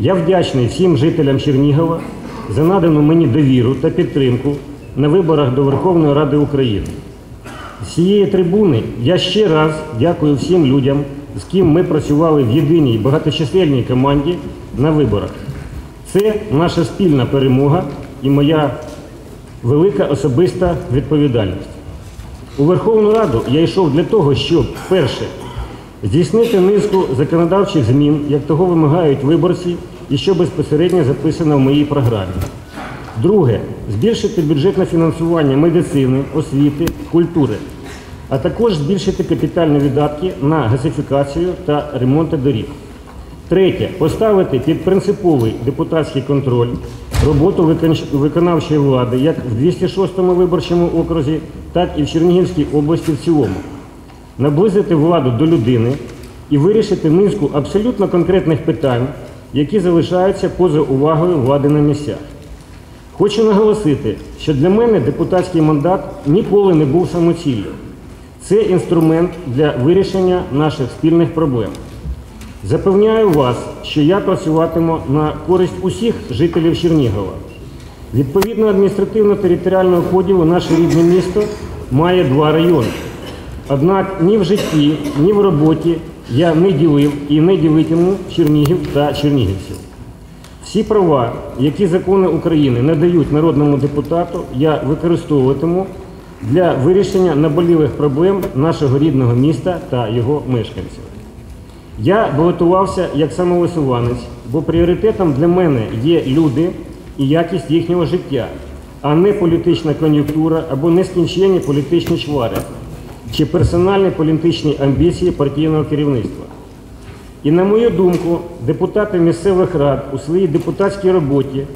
Я вдячний всім жителям Чернігова за надану мені довіру та підтримку на виборах до Верховної Ради України. З цієї трибуни я ще раз дякую всім людям, з ким ми працювали в єдиній багаточисельній команді на виборах. Це наша спільна перемога і моя велика особиста відповідальність. У Верховну Раду я йшов для того, щоб перше здійснити низку законодавчих змін, як того вимагають виборці, і що безпосередньо записано в моїй програмі. Друге збільшити бюджетне фінансування медицини, освіти, культури, а також збільшити капітальні видатки на газифікацію та ремонти доріг. Третє поставити під принциповий депутатський контроль роботу виконавчої влади як в 206-му виборчому окрузі, так і в Чернігівській області в цілому. Наблизити владу до людини і вирішити низку абсолютно конкретних питань, які залишаються поза увагою влади на місцях. Хочу наголосити, що для мене депутатський мандат ніколи не був самоціллю. Це інструмент для вирішення наших спільних проблем. Запевняю вас, що я працюватиму на користь усіх жителів Чернігова. Відповідно адміністративно-територіального поділу наше рідне місто має два райони. Однак ні в житті, ні в роботі я не ділив і не ділитиму Чернігів та чернігівців. Всі права, які закони України надають народному депутату, я використовуватиму для вирішення наболілих проблем нашого рідного міста та його мешканців. Я балотувався як самовисуванець, бо пріоритетом для мене є люди і якість їхнього життя, а не політична кон'юнктура або нескінченні політичні чвари чи персональні політичні амбіції партійного керівництва. І на мою думку, депутати місцевих рад у своїй депутатській роботі,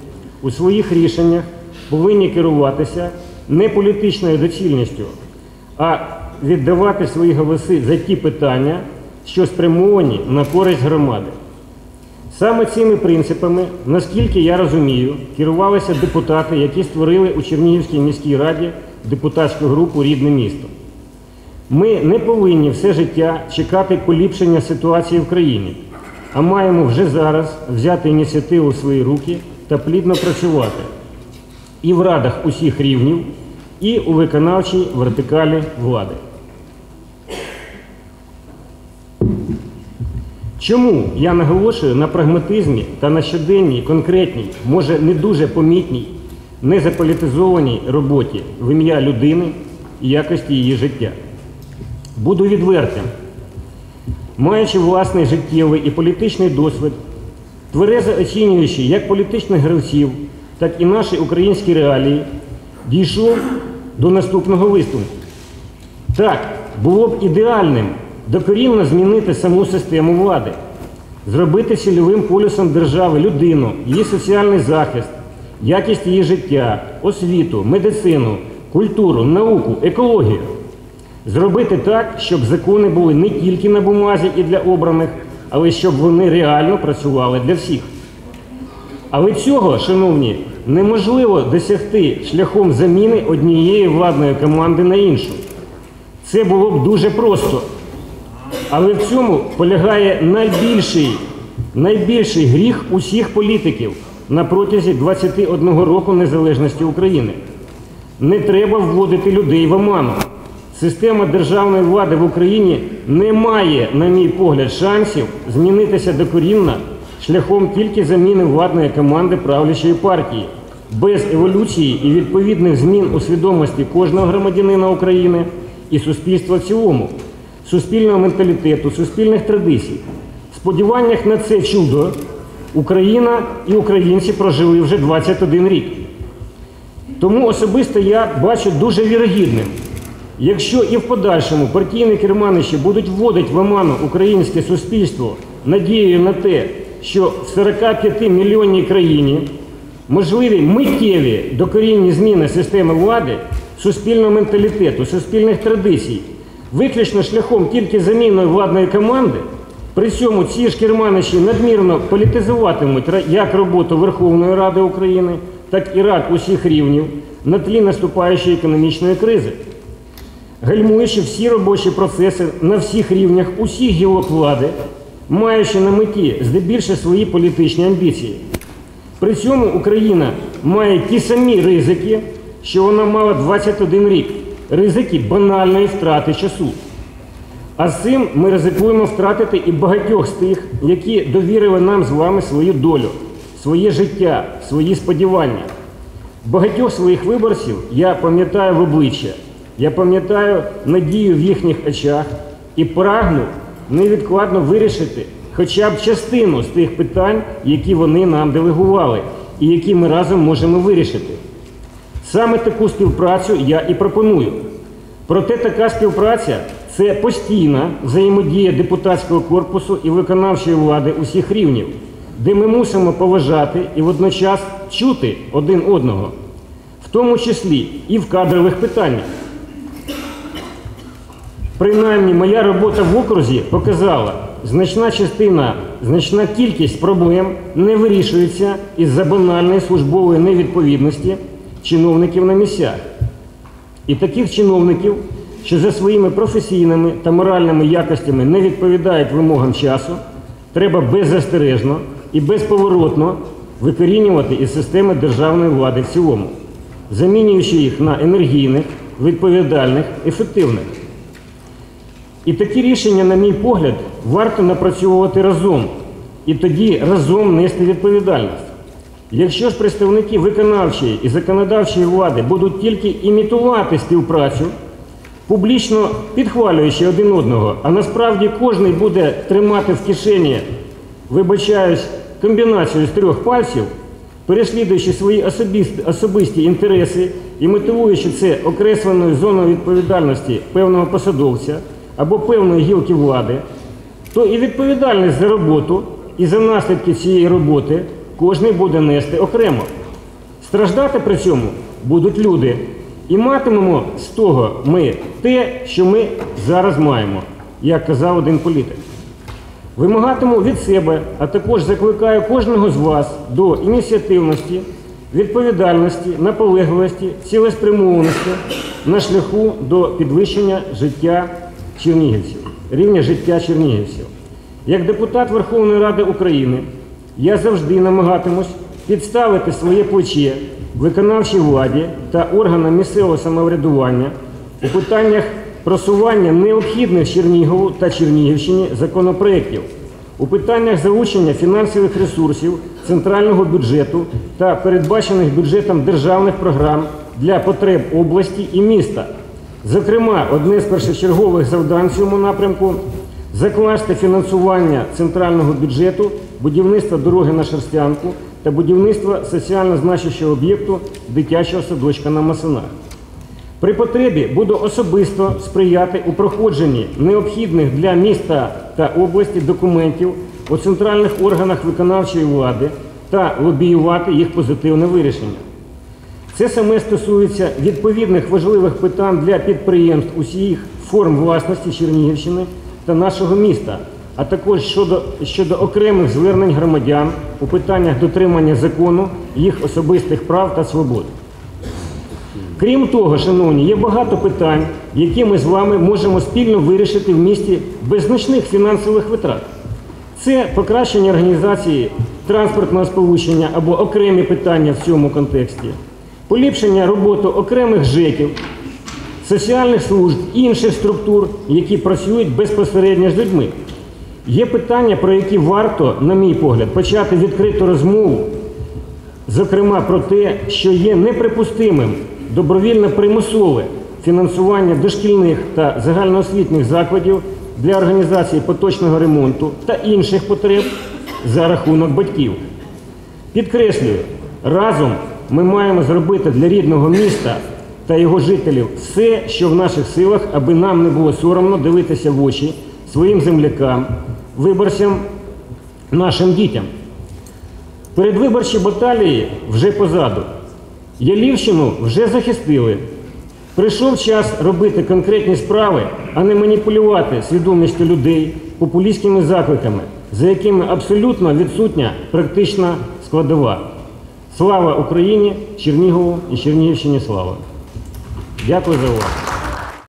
у своїх рішеннях повинні керуватися не політичною доцільністю, а віддавати свої голоси за ті питання, що спрямовані на користь громади. Саме цими принципами, наскільки я розумію, керувалися депутати, які створили у Чернігівській міській раді депутатську групу Рідне місто. Ми не повинні все життя чекати поліпшення ситуації в країні, а маємо вже зараз взяти ініціативу в свої руки та плідно працювати і в радах усіх рівнів, і у виконавчій вертикалі влади. Чому я наголошую на прагматизмі та на щоденній, конкретній, може не дуже помітній, не заполітизованій роботі в ім'я людини і якості її життя? Буду відвертим. Маючи власний життєвий і політичний досвід, тверезо оцінюючи як політичних гравців, так і наші українські реалії, дійшов до наступного висновку. Так, було б ідеальним докорінно змінити саму систему влади, зробити цільовим полюсом держави людину, її соціальний захист, якість її життя, освіту, медицину, культуру, науку, екологію. Зробити так, щоб закони були не тільки на бумазі і для обраних, але щоб вони реально працювали для всіх. Але цього, шановні, неможливо досягти шляхом заміни однієї владної команди на іншу. Це було б дуже просто. Але в цьому полягає найбільший, найбільший гріх усіх політиків на протязі 21 року незалежності України. Не треба вводити людей в оману. Система державної влади в Україні не має, на мій погляд, шансів змінитися докорінно шляхом тільки заміни владної команди правлячої партії, без еволюції і відповідних змін у свідомості кожного громадянина України і суспільства в цілому, суспільного менталітету, суспільних традицій. В сподіваннях на це чудо Україна і українці прожили вже 21 рік. Тому особисто я бачу дуже вірогідним, якщо і в подальшому партійні керманичі будуть вводити в оману українське суспільство надією на те, що в 45 мільйонній країні можливі миттєві докорінні зміни системи влади, суспільного менталітету, суспільних традицій, виключно шляхом тільки заміною владної команди, при цьому ці ж керманичі надмірно політизуватимуть як роботу Верховної Ради України, так і рад усіх рівнів на тлі наступаючої економічної кризи, гальмуючи всі робочі процеси на всіх рівнях усіх гілок влади маючи на меті здебільшого свої політичні амбіції. При цьому Україна має ті самі ризики, що вона мала 21 рік ризики банальної втрати часу. А з цим ми ризикуємо втратити і багатьох з тих, які довірили нам з вами свою долю, своє життя, свої сподівання. Багатьох своїх виборців я пам'ятаю в обличчя, я пам'ятаю надію в їхніх очах і прагну невідкладно вирішити хоча б частину з тих питань, які вони нам делегували, і які ми разом можемо вирішити. Саме таку співпрацю я і пропоную. Проте така співпраця це постійна взаємодія депутатського корпусу і виконавчої влади усіх рівнів, де ми мусимо поважати і водночас чути один одного, в тому числі і в кадрових питаннях. Принаймні, моя робота в окрузі показала, значна частина, значна кількість проблем не вирішується із-за банальної службової невідповідності чиновників на місцях. І таких чиновників, що за своїми професійними та моральними якостями не відповідають вимогам часу, треба беззастережно і безповоротно викорінювати із системи державної влади в цілому, замінюючи їх на енергійних, відповідальних, ефективних. І такі рішення, на мій погляд, варто напрацьовувати разом і тоді разом нести відповідальність. Якщо ж представники виконавчої і законодавчої влади будуть тільки імітувати співпрацю, публічно підхвалюючи один одного, а насправді кожен буде тримати в кишені, вибачаюсь, комбінацію з трьох пальців, переслідуючи свої особисті, особисті інтереси і мотивуючи це окресленою зоною відповідальності певного посадовця або певної гілки влади, то і відповідальність за роботу і за наслідки цієї роботи кожен буде нести окремо. Страждати при цьому будуть люди. І матимемо з того ми те, що ми зараз маємо, як казав один політик. Вимагатиму від себе, а також закликаю кожного з вас до ініціативності, відповідальності, наполегливості, цілеспрямованості на шляху до підвищення життя чернігівців, рівня життя чернігівців. Як депутат Верховної Ради України я завжди намагатимусь підставити своє плече виконавчій владі та органам місцевого самоврядування у питаннях просування необхідних Чернігову та Чернігівщині законопроєктів, у питаннях залучення фінансових ресурсів центрального бюджету та передбачених бюджетом державних програм для потреб області і міста. Зокрема, одне з першочергових завдань в цьому напрямку закласти фінансування центрального бюджету, будівництва дороги на Шерстянку та будівництва соціально значущого об'єкту дитячого садочка на Масинах. При потребі буду особисто сприяти у проходженні необхідних для міста та області документів у центральних органах виконавчої влади та лобіювати їх позитивне вирішення. Це саме стосується відповідних важливих питань для підприємств усіх форм власності Чернігівщини та нашого міста, а також щодо, щодо окремих звернень громадян у питаннях дотримання закону, їх особистих прав та свобод. Крім того, шановні, є багато питань, які ми з вами можемо спільно вирішити в місті без значних фінансових витрат. Це покращення організації транспортного сполучення або окремі питання в цьому контексті, поліпшення роботи окремих ЖЕКів, соціальних служб, інших структур, які працюють безпосередньо з людьми. Є питання, про які варто, на мій погляд, почати відкриту розмову, зокрема про те, що є неприпустимим добровільно примусове фінансування дошкільних та загальноосвітніх закладів для організації поточного ремонту та інших потреб за рахунок батьків. Підкреслюю, разом ми маємо зробити для рідного міста та його жителів все, що в наших силах, аби нам не було соромно дивитися в очі своїм землякам, виборцям, нашим дітям. Передвиборчі баталії вже позаду. Ялівщину вже захистили. Прийшов час робити конкретні справи, а не маніпулювати свідомістю людей популістськими закликами, за якими абсолютно відсутня практична складова. Слава Україні, Чернігову і Чернігівщині слава! Дякую за увагу.